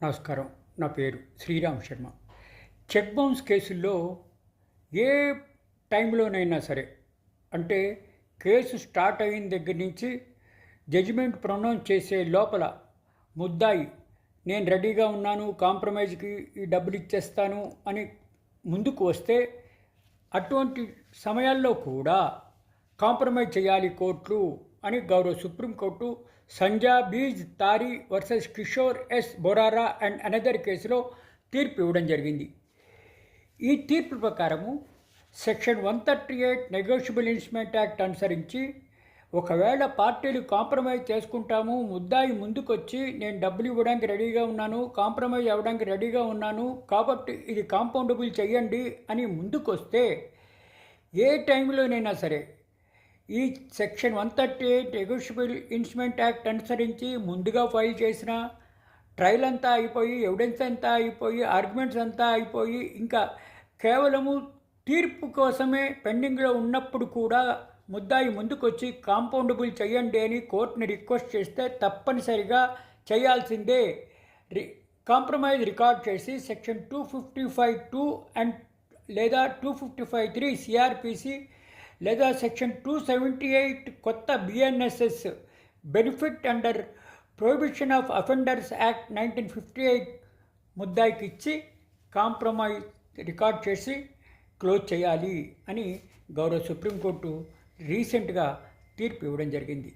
నమస్కారం. నా పేరు శ్రీరామ్ శర్మ. చెక్ బౌన్స్ కేసుల్లో ఏ టైంలోనైనా సరే అంటే కేసు స్టార్ట్ అయిన దగ్గర నుంచి జడ్జిమెంట్ ప్రొనౌన్స్ చేసే లోపల ముద్దాయి నేను రెడీగా ఉన్నాను కాంప్రమైజ్కి ఈ డబ్బులు ఇచ్చేస్తాను అని ముందుకు వస్తే అటువంటి సమయాల్లో కూడా కాంప్రమైజ్ చేయాలి కోర్టులు అని గౌరవ supreme court Sanjabij Tari versus Kishore S Borcar and another కేసులో తీర్పు ఇవ్వడం జరిగింది. ఈ తీర్పు ప్రకారము section one thirty eight negotiable instrument act అనుసరించి ఒకవేళ పార్టీలు కాంప్రమైజ్ చేసుకుంటాము ముద్దాయి ముందుకొచ్చి నేను డబ్బులు ఇవ్వడానికి రెడీగా ఉన్నాను కాంప్రమైజ్ అవ్వడానికి రెడీగా ఉన్నాను కాబట్టి ఇది కాంపౌండబుల్ చేయండి అని ముందుకొస్తే ఏ టైంలోనైనా సరే ఈ section one thirty eight negotiable instrument act అనుసరించి ముందుగా ఫైల్ చేసిన ట్రయల్ అంతా అయిపోయి ఎవిడెన్స్ అంతా అయిపోయి ఆర్గ్యుమెంట్స్ అంతా అయిపోయి ఇంకా కేవలము తీర్పు కోసమే పెండింగ్లో ఉన్నప్పుడు కూడా ముద్దాయి ముందుకొచ్చి కాంపౌండబుల్ చేయండి అని కోర్టుని రిక్వెస్ట్ చేస్తే తప్పనిసరిగా చేయాల్సిందే. రి కాంప్రమైజ్ రికార్డ్ చేసి section two fifty five two and లేదా two fifty five three CRPC లేదా సెక్షన్ టూ సెవెంటీ ఎయిట్ కొత్త BNSS benefit under prohibition of offenders act nineteen fifty eight ముద్దాయికి ఇచ్చి కాంప్రమైజ్ రికార్డ్ చేసి క్లోజ్ చేయాలి అని గౌరవ సుప్రీంకోర్టు రీసెంట్గా తీర్పు ఇవ్వడం జరిగింది.